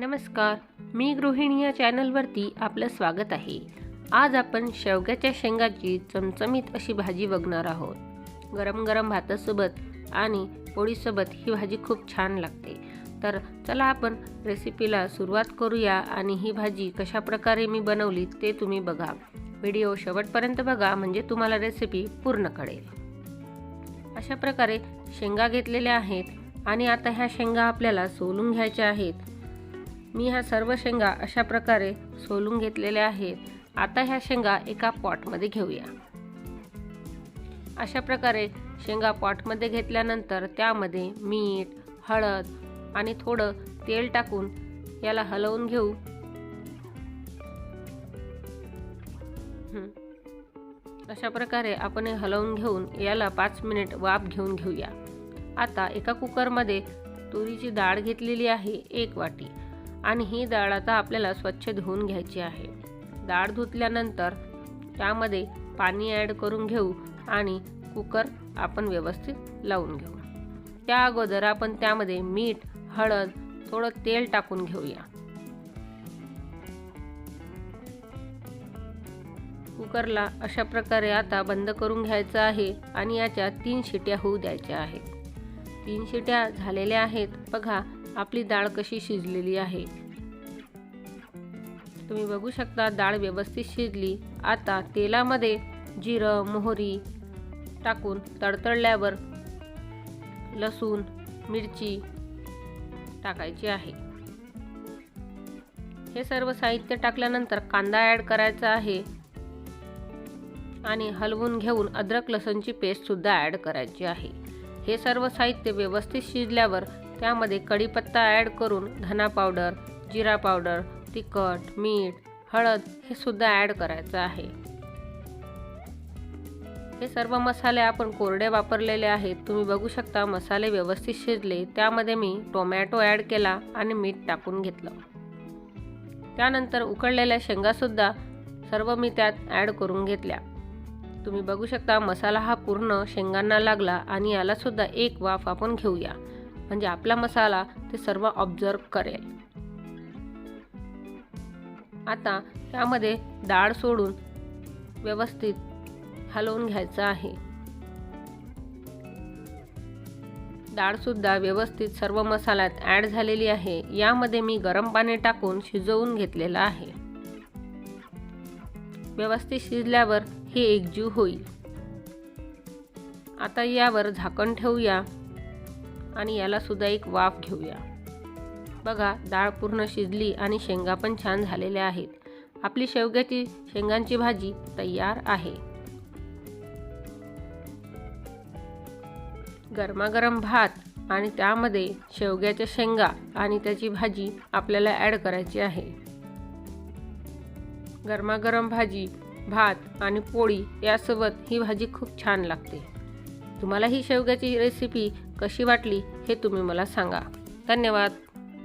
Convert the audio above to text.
नमस्कार मी गृहिणी या चॅनलवरती आपलं स्वागत आहे. आज आपण शेवग्याच्या शेंगाची चमचमीत अशी भाजी बघणार आहोत. गरम गरम भातासोबत आणि पोळीसोबत ही भाजी खूप छान लागते. तर चला आपण रेसिपीला सुरुवात करूया आणि ही भाजी कशा प्रकारे मी बनवली ते तुम्ही बघा. व्हिडिओ शेवटपर्यंत बघा म्हणजे तुम्हाला रेसिपी पूर्ण कळेल. अशा प्रकारे शेंगा घेतलेल्या आहेत आणि आता ह्या शेंगा आपल्याला सोलून घ्यायच्या आहेत. मी ह्या सर्व शेंगा अशा प्रकारे सोलून घेतलेल्या आहेत. आता ह्या शेंगा एका पॉटमध्ये घेऊया. अशा प्रकारे शेंगा पॉटमध्ये घेतल्यानंतर त्यामध्ये मीठ हळद आणि थोडं तेल टाकून याला हलवून घेऊ. अशा प्रकारे आपण हे हलवून घेऊन याला पाच मिनिट वाफ घेऊन घेऊया. आता एका कुकरमध्ये तुरीची डाळ घेतलेली आहे एक वाटी. आणि ही डाळ आता आपल्याला स्वच्छ धुवून घ्यायची आहे. डाळ धुतल्यानंतर त्यामध्ये पाणी ॲड करून घेऊ आणि कुकर आपण व्यवस्थित लावून घेऊ. त्या अगोदर आपण त्यामध्ये मीठ हळद थोडं तेल टाकून घेऊया. कुकरला अशा प्रकारे आता बंद करून घ्यायचं आहे आणि याच्या तीन शिट्या होऊ द्यायच्या आहेत. तीन शिट्या झालेल्या आहेत. बघा आपली डाळ कशी शिजलेली आहे. तुम्ही बघू शकता डाळ व्यवस्थित शिजली. आता तेलामध्ये जिरं मोहरी टाकून तडतडल्यावर लसूण मिरची टाकायची आहे. हे सर्व साहित्य टाकल्यानंतर कांदा ॲड करायचा आहे आणि हलवून घेऊन अद्रक लसणची पेस्टसुद्धा ॲड करायची आहे. हे सर्व साहित्य व्यवस्थित शिजल्यावर त्यामध्ये कढीपत्ता ॲड करून धना पावडर जिरा पावडर तिखट मीठ हळद हे सुद्धा ॲड करायचं आहे. हे सर्व मसाले आपण कोरडे वापरलेले आहेत. तुम्ही बघू शकता मसाले व्यवस्थित शिजले. त्यामध्ये मी टोमॅटो ॲड केला आणि मीठ टाकून घेतलं. त्यानंतर उकळलेल्या शेंगासुद्धा सर्व मी त्यात ॲड करून घेतल्या. तुम्ही बघू शकता मसाला हा पूर्ण शेंगांना लागला आणि यालासुद्धा एक वाफ आपण घेऊया. म्हणजे आपला मसाला ते सर्व ऑब्झर्व करेल. आता त्यामध्ये डाळ सोडून व्यवस्थित हलवून घ्यायचं आहे. डाळसुद्धा व्यवस्थित सर्व मसाल्यात ॲड झालेली आहे. यामध्ये मी गरम पाणी टाकून शिजवून घेतलेलं आहे. व्यवस्थित शिजल्यावर हे एकजीव होईल. आता यावर झाकण ठेवूया आणि याला सुद्धा एक वाफ घेऊया. बघा डाळ पूर्ण शिजली आणि शेंगा पण छान झालेल्या आहेत. आपली शेवग्याची शेंगांची भाजी तयार आहे. गरमागरम भात आणि त्यामध्ये शेवग्याच्या शेंगा आणि त्याची भाजी आपल्याला ॲड करायची आहे. गरमागरम भाजी भात आणि पोळी यासोबत ही भाजी खूप छान लागते. तुम्हाला ही शेवग्याची रेसिपी कशी वाटली हे तुम्ही मला सांगा. धन्यवाद.